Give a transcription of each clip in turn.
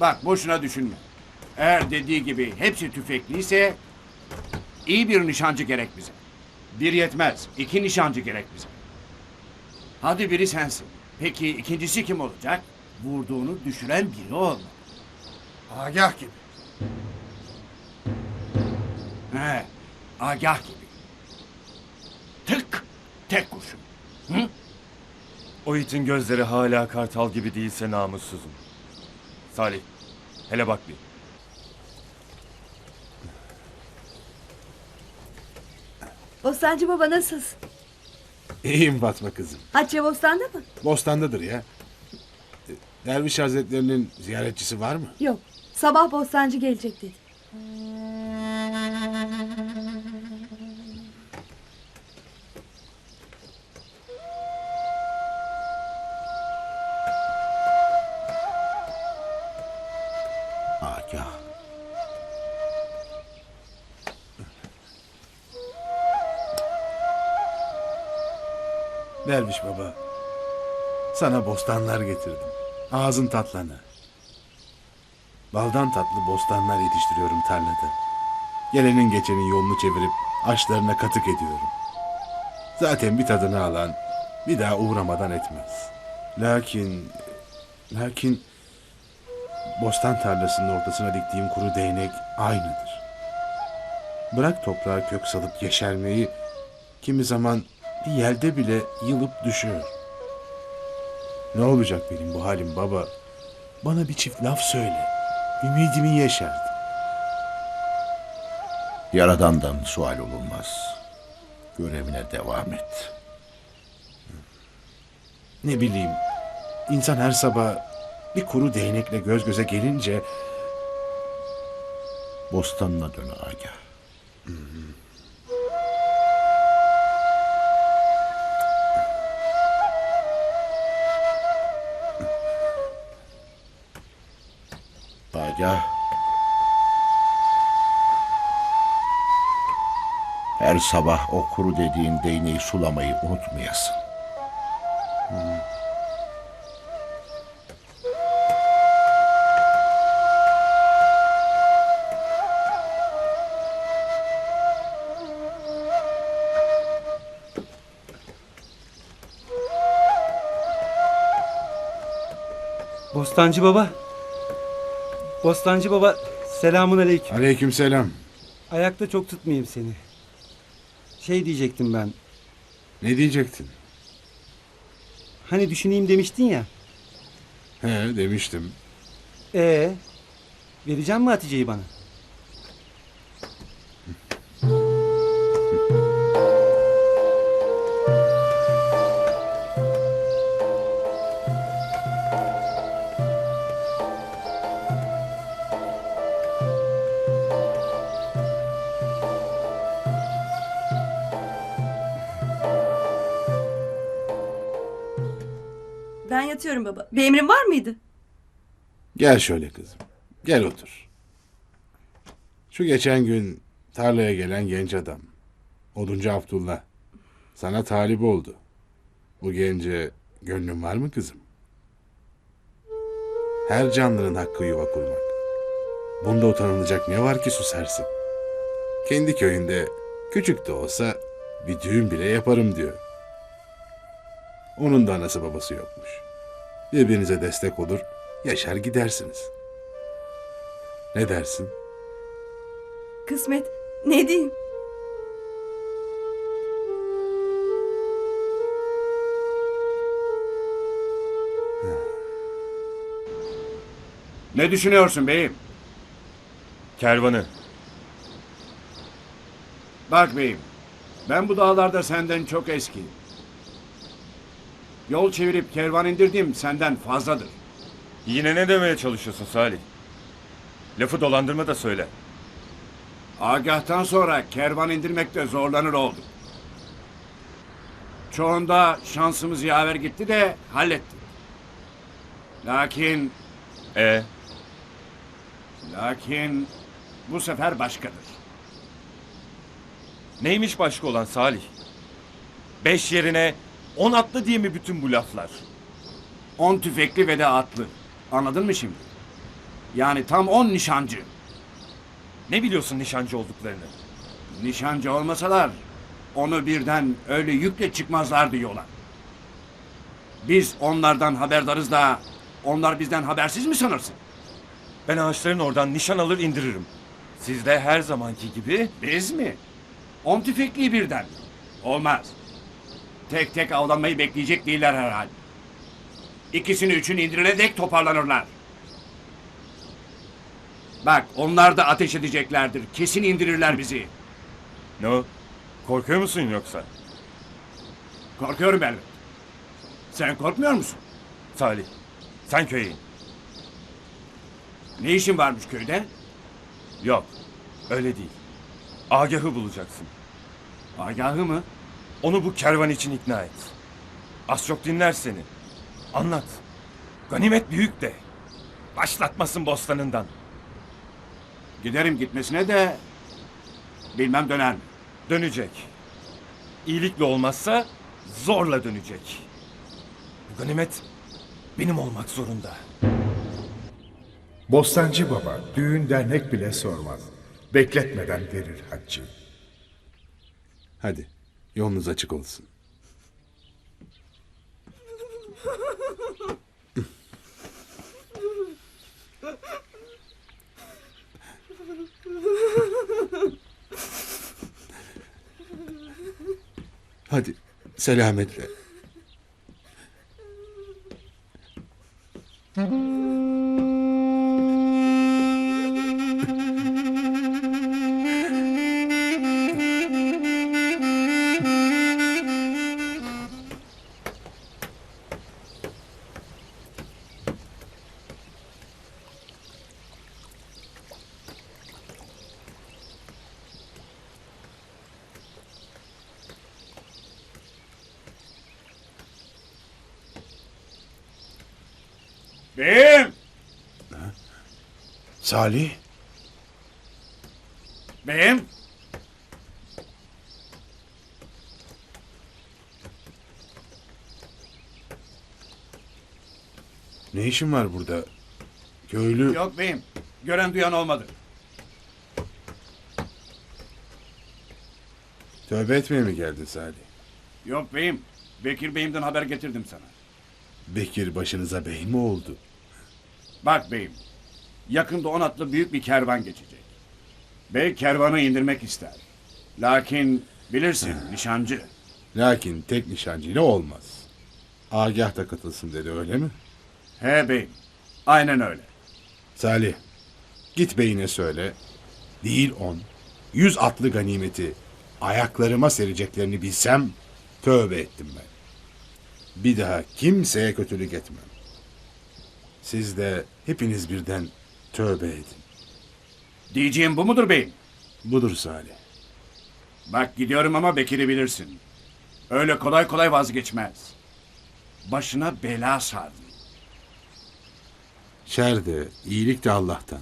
Bak boşuna düşünme. Eğer dediği gibi hepsi tüfekliyse iyi bir nişancı gerek bize. Bir yetmez. iki nişancı gerek bize. Hadi biri sensin. Peki ikincisi kim olacak? Vurduğunu düşüren biri olmalı. Agah gibi. He, agah gibi. Tık, tek kurşun. O itin gözleri hala kartal gibi değilse namussuzum. Salih, hele bak bir. Bostancı baba nasılsın? İyiyim Fatma kızım. Hatice bostanda mı? Bostandadır ya. Derviş Hazretlerinin ziyaretçisi var mı? Yok. Sabah bostancı gelecek dedi. Derviş baba. Sana bostanlar getirdim. Ağzın tatlanı. Baldan tatlı bostanlar yetiştiriyorum tarlada. Gelenin geçenin yolunu çevirip açlarına katık ediyorum. Zaten bir tadını alan bir daha uğramadan etmez. Lakin, lakin bostan tarlasının ortasına diktiğim kuru değnek aynıdır. Bırak toprağa kök salıp yeşermeyi, kimi zaman yelde bile yılıp düşüyor. Ne olacak benim bu halim baba? Bana bir çift laf söyle. Ümidimi yeşerdi. Yaradandan sual olunmaz. Görevine devam et. Ne bileyim, insan her sabah bir kuru değnekle göz göze gelince Bostanına dön Agah. Agah. Her sabah o kuru dediğin değneği sulamayı unutmayasın. Bostancı baba. Bostancı baba selamun aleyküm. aleykümselam. Ayakta çok tutmayayım seni. Şey diyecektim ben. Ne diyecektin? Hani düşüneyim demiştin ya. He demiştim. Ee, vereceğim mi Hatice'yi bana? Yatıyorum baba. Bir emrin var mıydı? Gel şöyle kızım. Gel otur. Şu geçen gün tarlaya gelen genç adam. Oduncu Abdullah. Sana talip oldu. Bu gence gönlün var mı kızım? Her canlının hakkı yuva kurmak. Bunda utanılacak ne var ki susarsın? Kendi köyünde küçük de olsa bir düğün bile yaparım diyor. Onun da anası babası yokmuş. Birbirinize destek olur, yaşar gidersiniz. Ne dersin? Kısmet. Ne diyeyim? Ne düşünüyorsun beyim? Kervanı. Bak beyim, ben bu dağlarda senden çok eskiyim. Yol çevirip kervan indirdim senden fazladır. Yine ne demeye çalışıyorsun Salih? Lafı dolandırma da söyle. Agah'tan sonra kervan indirmekte zorlanır olduk. Çoğunda şansımız yaver gitti de hallettik. Lakin, E lakin bu sefer başkadır. neymiş başka olan Salih? Beş yerine on atlı diye mi bütün bu laflar? On tüfekli ve de atlı. Anladın mı şimdi? Yani tam 10 nişancı. Ne biliyorsun nişancı olduklarını? Nişancı olmasalar onu birden öyle yükle çıkmazlar diyorlar. Biz onlardan haberdarız da onlar bizden habersiz mi sanırsın? Ben ağaçların oradan nişan alır indiririm. Siz de her zamanki gibi Biz mi? On tüfekli birden. Olmaz. Tek tek avlanmayı bekleyecek değiller herhalde. İkisini üçünü indirene dek toparlanırlar. Bak onlar da ateş edeceklerdir. Kesin indirirler bizi. ne o? Korkuyor musun yoksa? Korkuyorum elbet. Sen korkmuyor musun? Salih, sen köye in. Ne işin varmış köyde? Yok, öyle değil. Agah'ı bulacaksın. Agahı mı? Onu bu kervan için ikna et. Az çok dinler seni. Anlat. Ganimet büyük de. Başlatmasın bostanından. Giderim gitmesine de bilmem döner mi? Dönecek. İyilikle olmazsa zorla dönecek. Bu ganimet benim olmak zorunda. Bostancı baba düğün dernek bile sormaz. Bekletmeden verir haccı. Hadi yolunuz açık olsun. Hadi selametle. Beyim! Salih Beyim! ne işin var burada? Köylü Yok beyim. Gören duyan olmadı. tövbe etmeye mi geldin Salih? Yok beyim. Bekir beyimden haber getirdim sana. Bekir başınıza bey mi oldu? Bak beyim. Yakında on atlı büyük bir kervan geçecek. Bey kervanı indirmek ister. Lakin bilirsin nişancı. Lakin tek nişancıyla olmaz. Agah da katılsın dedi öyle mi? He beyim. Aynen öyle. Salih, git beyine söyle. Değil on, yüz atlı ganimeti ayaklarıma sereceklerini bilsem tövbe ettim ben. Bir daha kimseye kötülük etmem. Siz de hepiniz birden tövbe edin. Diyeceğim bu mudur beyim? Budur Salih. Bak gidiyorum ama Bekir'i bilirsin. Öyle kolay kolay vazgeçmez. Başına bela sardı. Şer de, iyilik de Allah'tan.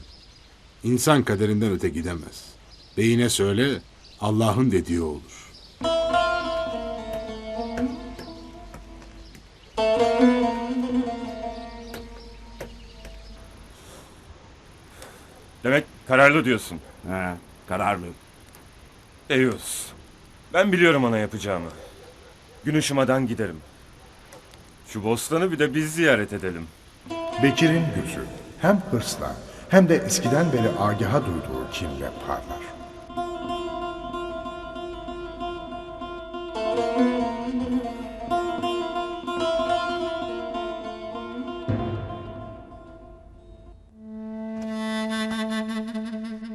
İnsan kaderinden öte gidemez. Beyine söyle, Allah'ın dediği olur. Kararlı diyorsun. He, kararlı. Eyüz. Ben biliyorum ona yapacağımı. Gün ışımadan giderim. Şu bostanı bir de biz ziyaret edelim. Bekir'in gözü hem hırsla hem de eskiden beri agaha duyduğu kinle parlar.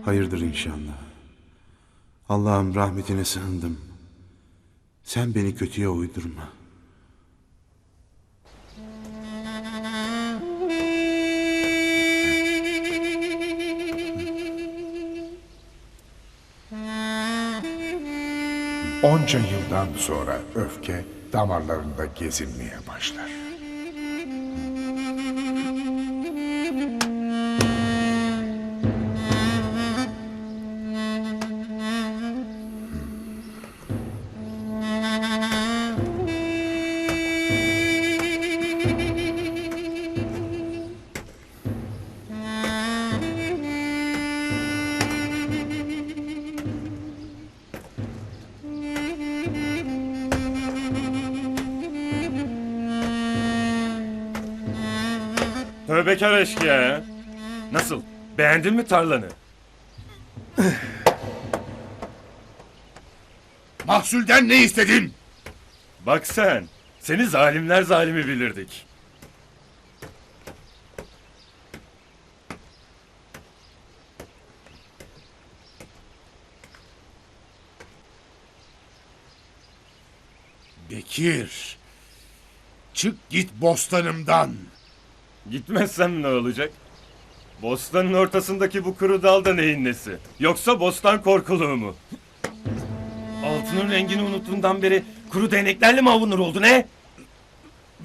Hayırdır inşallah. Allah'ım rahmetine sığındım. Sen beni kötüye uydurma. Onca yıldan sonra öfke damarlarında gezinmeye başlar. Tövbekar eşkıya ya. Nasıl? Beğendin mi tarlanı? Mahsulden ne istedin? Bak sen. Seni zalimler zalimi bilirdik. Bekir. Çık git bostanımdan. Gitmezsem ne olacak? Bostanın ortasındaki bu kuru dal da neyin nesi? Yoksa bostan korkuluğu mu? Altının rengini unuttuğundan beri kuru değneklerle mi avunur oldu ne?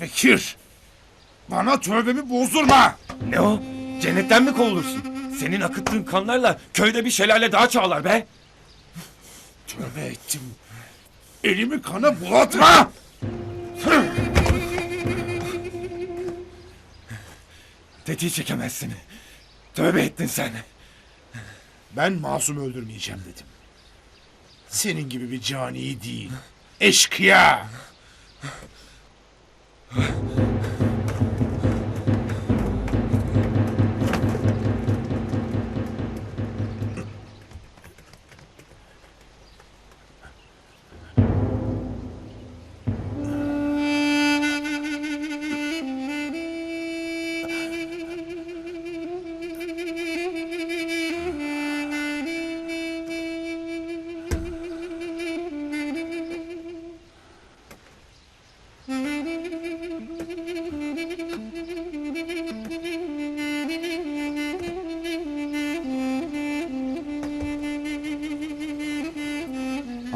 Bekir. Bana tövbemi bozdurma. Ne o? Cennetten mi kovulursun? Senin akıttığın kanlarla köyde bir şelale daha çağlar be. Tövbe ettim. Elimi kana bulatma. Tetiği çekemezsin. Tövbe ettin sen. Ben masum öldürmeyeceğim dedim. Senin gibi bir cani değil. Eşkıya.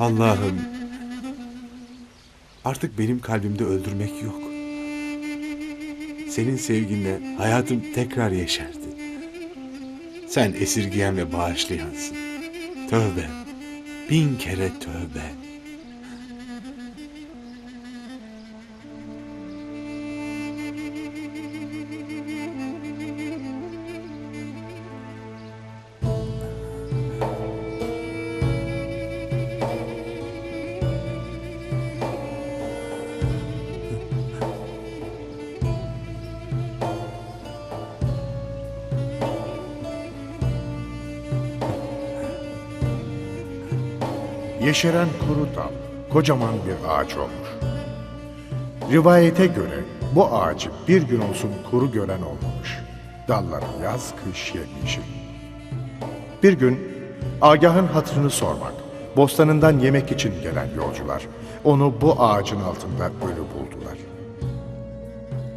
Allah'ım. Artık benim kalbimde öldürmek yok. Senin sevginle hayatım tekrar yeşerdi. Sen esirgeyen ve bağışlayansın. Tövbe. Bin kere tövbe. Yeşeren kuru dal, kocaman bir ağaç olmuş. Rivayete göre bu ağacı bir gün olsun kuru gören olmamış. Dalları yaz kış yemyeşil. Bir gün Agah'ın hatırını sormak, bostanından yemek için gelen yolcular onu bu ağacın altında ölü buldular.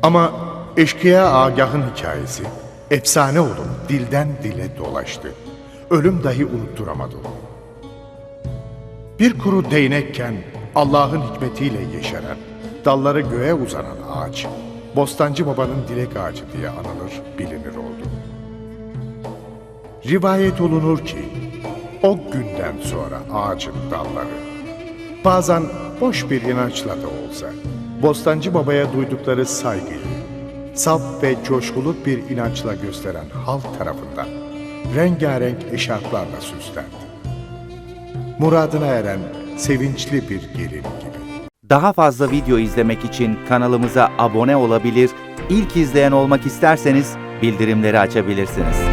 Ama eşkıya Agah'ın hikayesi efsane olup dilden dile dolaştı. Ölüm dahi unutturamadı onu. Bir kuru değnekken Allah'ın hikmetiyle yeşeren, dalları göğe uzanan ağaç, Bostancı Baba'nın dilek ağacı diye anılır, bilinir oldu. Rivayet olunur ki, o günden sonra ağacın dalları, bazen boş bir inançla da olsa, Bostancı Baba'ya duydukları saygıyı, saf ve coşkulu bir inançla gösteren halk tarafından rengarenk eşarplarla süslendi muradına eren sevinçli bir gelin gibi. Daha fazla video izlemek için kanalımıza abone olabilir, ilk izleyen olmak isterseniz bildirimleri açabilirsiniz.